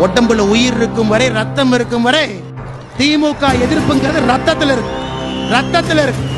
உடம்புல உயிர் இருக்கும் வரை ரத்தம் இருக்கும் வரை திமுக எதிர்ப்புங்கிறது ரத்தத்தில் இருக்கு. ரத்தத்தில் இருக்கு.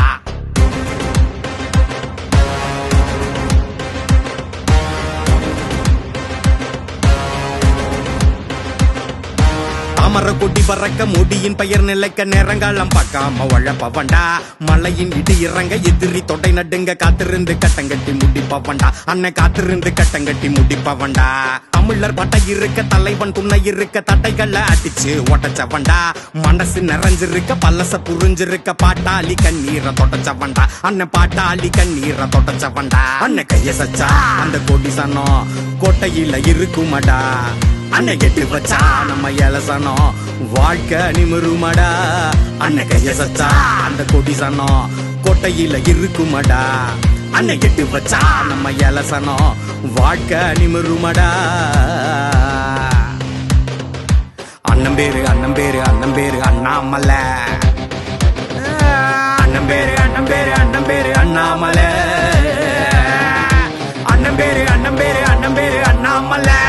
அமர கொடி பறக்க முடியின் பெயர் நிலைக்க நேரங்காலம் பார்க்காம உழப்பவண்டா மலையின் இடி இறங்க எதிரி தொடை நடுங்க காத்திருந்து கட்டங்கட்டி முடிப்பவண்டா அன்னை காத்திருந்து கட்டங்கட்டி முடிப்பவண்டா தமிழர் பட்டை இருக்க தலைவன் துணை இருக்க தட்டைகள்ல அடிச்சு ஒட்டச்சவண்டா மனசு நிறைஞ்சிருக்க பல்லச புரிஞ்சிருக்க பாட்டாளி கண்ணீரை தொடச்சவண்டா அண்ணன் பாட்டாளி கண்ணீரை தொடச்சவண்டா அண்ணன் கைய சச்சா அந்த கொடி சனம் கோட்டையில இருக்குமடா. அண்ணன் கெட்டு வச்சா நம்ம இலசனம் வாழ்க்கை நிமிருமடா. அண்ணன் கைய சச்சா அந்த கொடி சனம் கொட்டையில இருக்குமடா. அண்ணன் கெட்டு வச்சா நம்ம இலசனம் வாழ்க்கை நிமிருமடா. அண்ணன் பேரு அண்ணன் பேரு அண்ணன் பேரு அண்ணாமல. அண்ணன் பேரு அண்ணன் பேரு அண்ணன் பேரு அண்ணாமலை. அண்ணன் பேரு அண்ணன் பேரு அண்ணன் பேரு அண்ணாமலை.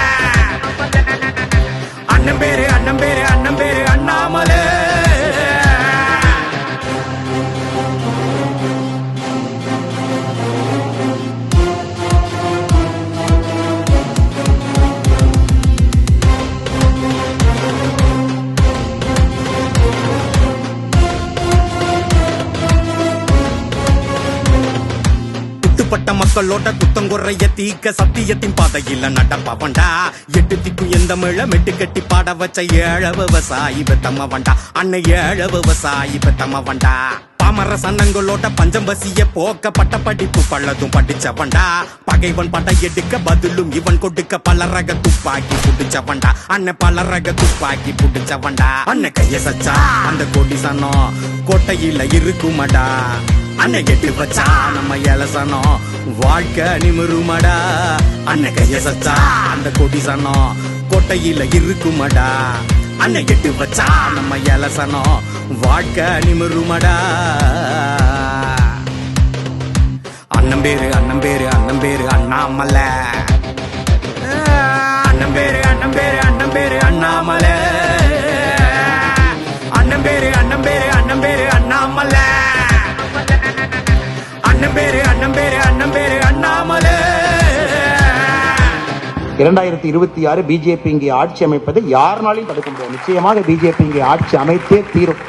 குட்டுப்பட்ட மக்களோட குத்தங்குறைய தீக்க சத்தியத்தின் பாதையில நடப்பவன்டா எட்டு திக்கும் எந்த மிழ மெட்டு கட்டி பாட வச்ச ஏழ விவசாயி பெத்தமவன்டா அன்னை ஏழ விவசாயி பெத்தமவன்டா பாமர சன்னங்களோட பஞ்சம் பசிய போக்க பட்ட படிப்பு பள்ளதும் படிச்சவன்டா பகைவன் பட எடுக்க பதிலும் இவன் கொடுக்க பலரக துப்பாக்கி புடிச்சவன்டா அண்ணன் பலரக துப்பாக்கி புடிச்சவன்டா அண்ணன் கைய சச்சா அந்த கொடி சனம் கோட்டையில இருக்குமடா. அன்னை கெட்டு வச்சா நம்ம இலசனம் வாழ்க்கை நிமிருமடா. அன்னை கைய சச்சா? அந்த கொடி சனம் கொட்டையில இருக்குமடா. அன்னை கெட்டு வச்சா நம்ம இலசனம் வாழ்க்கை நிமிருமடா. அண்ணன் பேரு அண்ணன் பேரு அண்ணன் பேரு அண்ணாமலை. அண்ணன் பேரு அண்ணன் பேரு அண்ணன் பேரு அண்ணாமலை. அண்ணன் பேரு அண்ணன் பேரு அண்ணன் பேரு இரண்டாயிரத்தி இருபத்தி ஆறு பிஜேபி இங்கே ஆட்சி அமைப்பதை யாருனாலையும் தடுக்க முடியாது. நிச்சயமாக பிஜேபி இங்கே ஆட்சி அமைத்தே தீரும்.